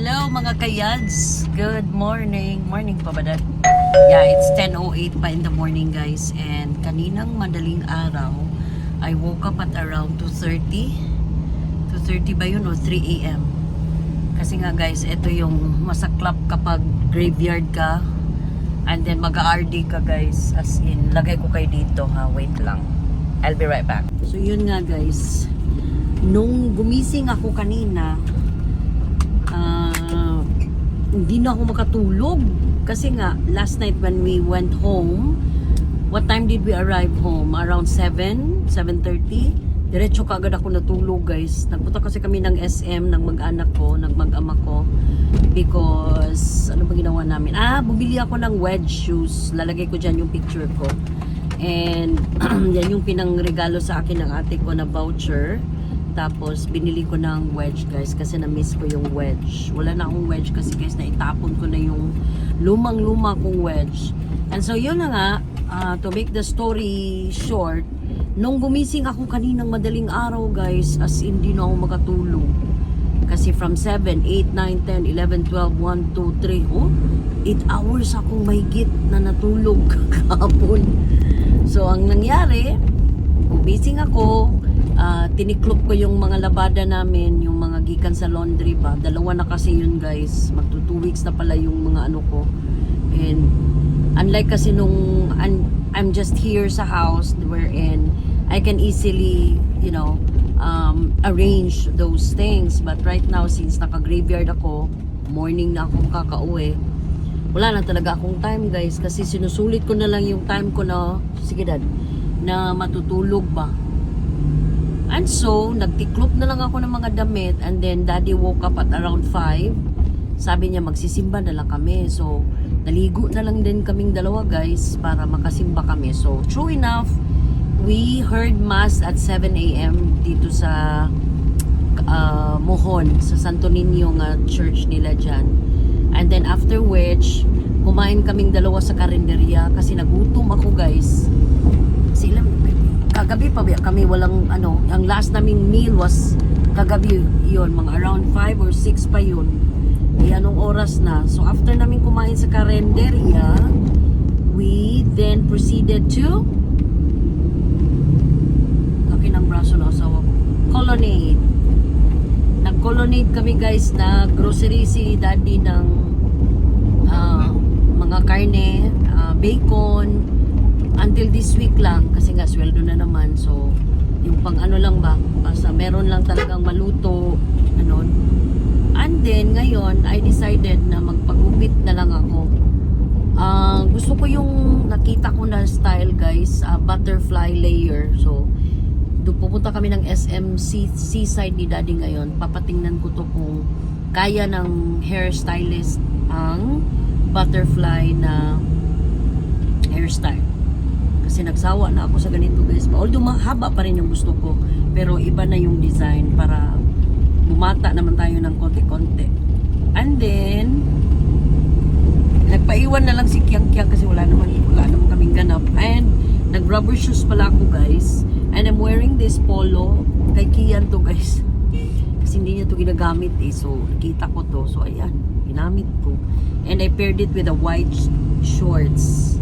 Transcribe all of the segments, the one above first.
Hello mga kayads! Good morning! Morning pa ba dad? Yeah, it's 10.08 pa in the morning guys and kaninang madaling araw I woke up at around 2.30 2.30 ba yun o 3 a.m. Kasi nga guys, ito yung masaklap kapag graveyard ka and then mag-RD ka guys as in, lagay ko kayo dito ha, wait lang I'll be right back. So yun nga guys, nung gumising ako kanina hindi na ako makatulog. Kasi nga last night when we went home what time did we arrive home? Around 7 7.30 diretso kaagad ako natulog guys. Nagpunta kasi kami ng SM ng mag-anak ko ng mag-ama ko. Because ano ba ginawa namin? Ah bumili ako ng wedge shoes. Lalagay ko dyan yung picture ko. And yan yung pinangregalo sa akin ng ate ko na voucher tapos, binili ko ng wedge guys kasi na-miss ko yung wedge. Wala na akong wedge kasi guys na itapon ko na yung lumang-luma kong wedge. And so, yun na nga, ah, to make the story short, nung gumising ako kaninang madaling araw guys, as in di na ako makatulog. Kasi from 7, 8, 9, 10, 11, 12, 1, 2, 3, oh, 8 hours akong mahigit na natulog kahapon. So, ang nangyari, gumising ako, ah, tiniklop ko yung mga labada namin, yung mga gikan sa laundry ba. Dalawa na kasi yun guys. Magto 2 weeks na pala yung mga ano ko. And unlike kasi nung I'm, I'm just here sa house wherein I can easily, you know, um, arrange those things. But right now, since naka-graveyard ako, morning na akong kakauwi, wala na talaga akong time guys kasi sinusulit ko na lang yung time ko na sige dad na matutulog ba and so nagtiklop na lang ako ng mga damit and then daddy woke up at around 5 sabi niya magsisimba na lang kami. So naligo na lang din kaming dalawa guys para makasimba kami. So true enough we heard mass at 7 a.m. dito sa uh, Mohon sa Santo Niño nga church nila dyan. And then after which kumain kaming dalawa sa karinderya kasi nagutom ako guys. Sila kagabi pa kami walang ano ang last naming meal was kagabi yon mga around 5 or 6 pa yun. Eh anong oras na? So after namin kumain sa karinderya we then proceeded to laki ng braso ng asawa ko. Colonnade. Nag-colonnade kami guys na grocery si daddy ng ah, mga karne ah, bacon until this week lang kasi nga sweldo na naman. So yung pang ano lang ba basta meron lang talagang maluto ano. And then ngayon I decided na magpagupit na lang ako. Ah, gusto ko yung nakita ko na style guys ah, butterfly layer. So doon pupunta kami ng SM Sea- Seaside ni Daddy ngayon. Papatingnan ko to kung kaya ng hairstylist ang butterfly na hairstyle kasi nagsawa na ako sa ganito guys. Although mahaba pa rin yung gusto ko pero iba na yung design para bumata naman tayo ng konti-konti. And then nagpaiwan na lang si Kiang Kiang kasi wala naman wala naman kaming ganap. And nag rubber shoes pala ako guys. And I'm wearing this polo kay Kian to guys. Kasi hindi niya to ginagamit eh. So nakita ko to. So ayan. Ginamit ko. And I paired it with a white sh- shorts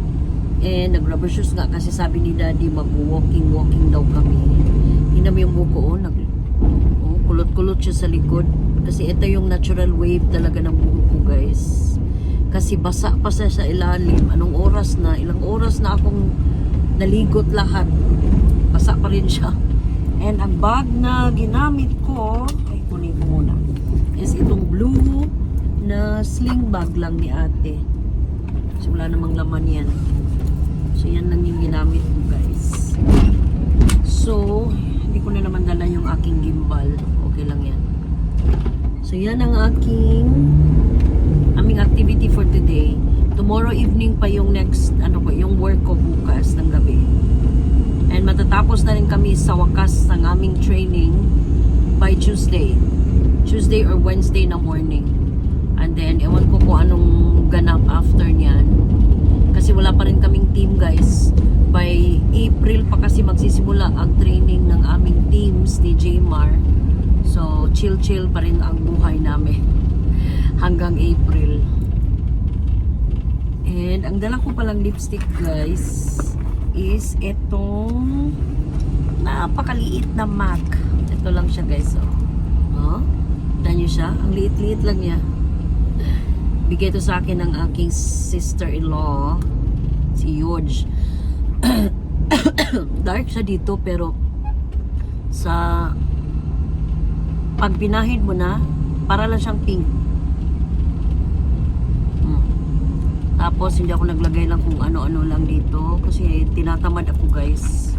and nag rubber shoes nga kasi sabi ni daddy mag walking daw kami. Mo yung buko oh, nag oh, kulot-kulot siya sa likod. Kasi ito yung natural wave talaga ng buhok ko guys. Kasi basa pa siya sa ilalim. Anong oras na? Ilang oras na akong naligot lahat. Basa pa rin siya. And ang bag na ginamit ko ay kunin ko muna. Is itong blue na sling bag lang ni ate. So wala namang laman yan so yan lang yung ginamit ko guys so hindi ko na naman dala yung aking gimbal okay lang yan so yan ang aking aming activity for today. Tomorrow evening pa yung next, ano ko, yung work ko bukas ng gabi. And matatapos na rin kami sa wakas ng aming training by Tuesday. Tuesday or Wednesday na morning. And then, ewan ko kung anong ganap after niyan. Kasi wala pa rin kaming team guys. By April pa kasi magsisimula ang training ng aming teams ni Jmar. So, chill-chill pa rin ang buhay namin. April. And ang dala ko palang lipstick guys is itong napakaliit na MAC. Ito lang siya guys. Oh. Oh, niyo siya. Ang liit-liit lang niya. Bigay ito sa akin ng aking sister-in-law, si Yoj. Dark siya dito pero sa pag pinahid mo na, para lang siyang pink. Hmm. Tapos hindi ako naglagay lang kung ano-ano lang dito kasi tinatamad ako guys.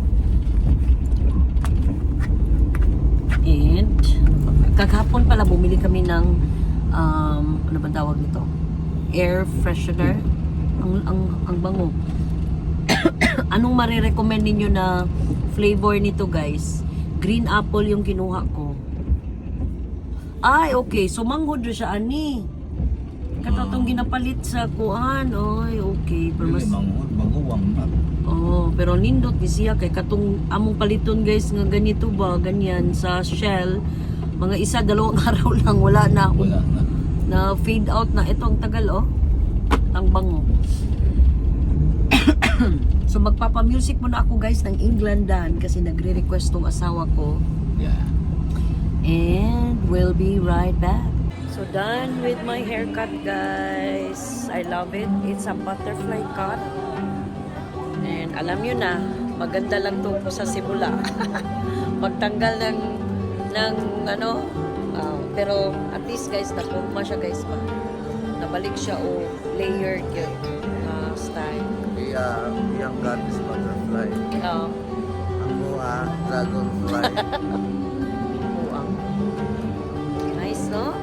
And kaghapon pala bumili kami ng um, ano ba tawag nito? Air freshener. Ang ang ang bango. Anong marirecommend ninyo na flavor nito guys? Green apple yung kinuha ko. Ay, okay. So, manghod siya, ani. Katatong ginapalit sa kuan. Ay, okay. Pero mas, manghod, baguwang na. oh, pero nindot ni siya kay katong among paliton guys nga ganito ba, ganyan sa shell. Mga isa, dalawang araw lang wala na. Wala na. Na fade out na. Ito ang tagal, oh. Ang bango. so, magpapa-music muna ako guys ng England Dan kasi nagre-request tong asawa ko. Yeah. And we'll be right back. So done with my haircut guys. I love it. It's a butterfly cut. And alam nyo na, maganda lang to sa simula. Magtanggal ng ng ano, ah, pero at least guys, napugma siya guys pa. Nabalik siya o layered yun ah, style. Iya, yang gadis butterfly. Uh, Ang mga dragonfly. buang. Nice, no?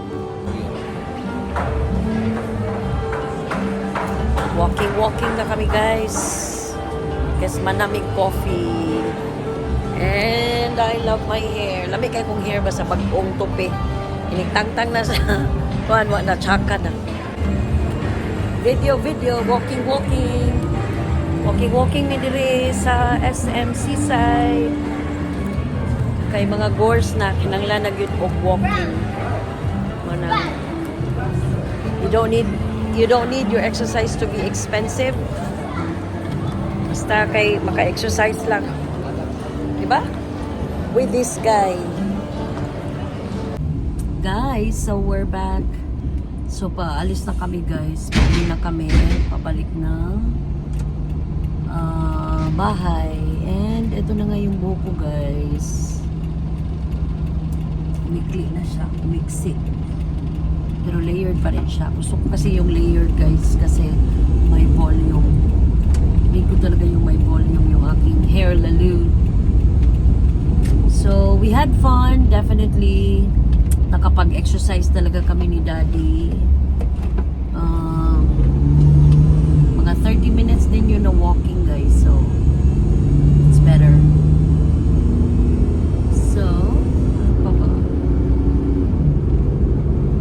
Walking-walking na kami, guys. Kasi manamig coffee. And I love my hair. Lamig kayo kong hair ba sa bagong tupi. Inigtangtang na sa kuan wa na tsaka na. Video, video, walking, walking. Walking, walking mi diri sa SM Seaside. Kay mga gores na kinanglan na gyud og walking. Manang You don't need you don't need your exercise to be expensive. Basta kay maka-exercise lang. Diba? With this guy. Guys, so we're back. So paalis na kami guys. Pauwi na kami. Pabalik na ah, bahay. And ito na nga yung buhok ko guys. Umikli na siya. Umiksi. Pero layered pa rin siya. Gusto ko kasi yung layered guys kasi may volume. Hindi ko talaga yung may volume yung aking hair lalo. So, we had fun. Definitely, nakapag-exercise talaga kami ni Daddy. Um, mga 30 minutes din yun na walking guys. So, it's better. So, pa ba?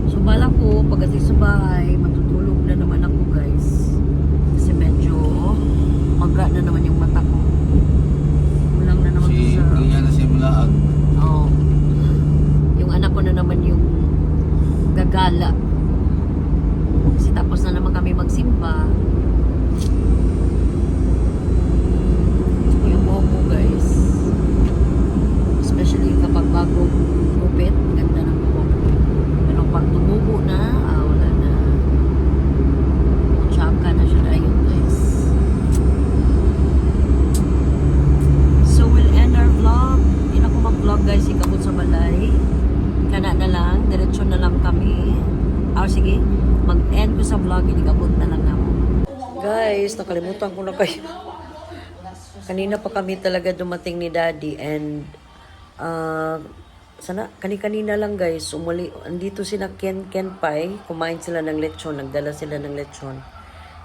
So, bala ko, pagdating sa bahay, matutulog na naman ako, guys. Kasi medyo maga na naman yung mata ko. Kulang na naman Si to sa... Kuya na siya mulaag. Oo. Yung anak ko na naman yung gagala. Kasi tapos na naman kami magsimba. Gusto ko yung buhok ko, guys. Especially kapag bago gupit, ganda ng buhok. Pero pag tumubo na, ah, wala na. Tsaka na siya na yun, guys. So we'll end our vlog. Hindi na ako mag-vlog guys, ikabot sa balay. Kana na lang, diretso na lang kami. Ah, sige, mag-end ko sa vlog, ikabot na lang ako. Guys, nakalimutan ko na kayo. Kanina pa kami talaga dumating ni Daddy and ah sana kani-kanina lang guys umuli andito sila Ken Ken Pai. Kumain sila ng lechon nagdala sila ng lechon.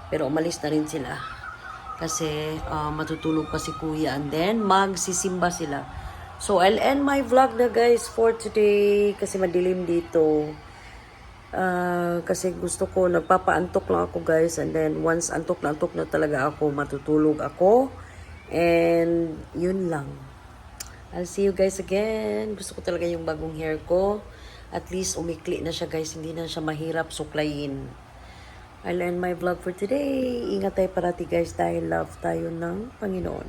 Pero umalis na rin sila. Kasi ah, matutulog pa si kuya and then magsisimba sila. So I'll end my vlog na guys for today kasi madilim dito Ah, kasi gusto ko nagpapaantok lang ako guys and then once antok na antok na talaga ako matutulog ako and yun lang I'll see you guys again. Gusto ko talaga yung bagong hair ko. At least umikli na siya guys, hindi na siya mahirap suklayin. I'll end my vlog for today. Ingat tayo parati guys dahil love tayo ng Panginoon.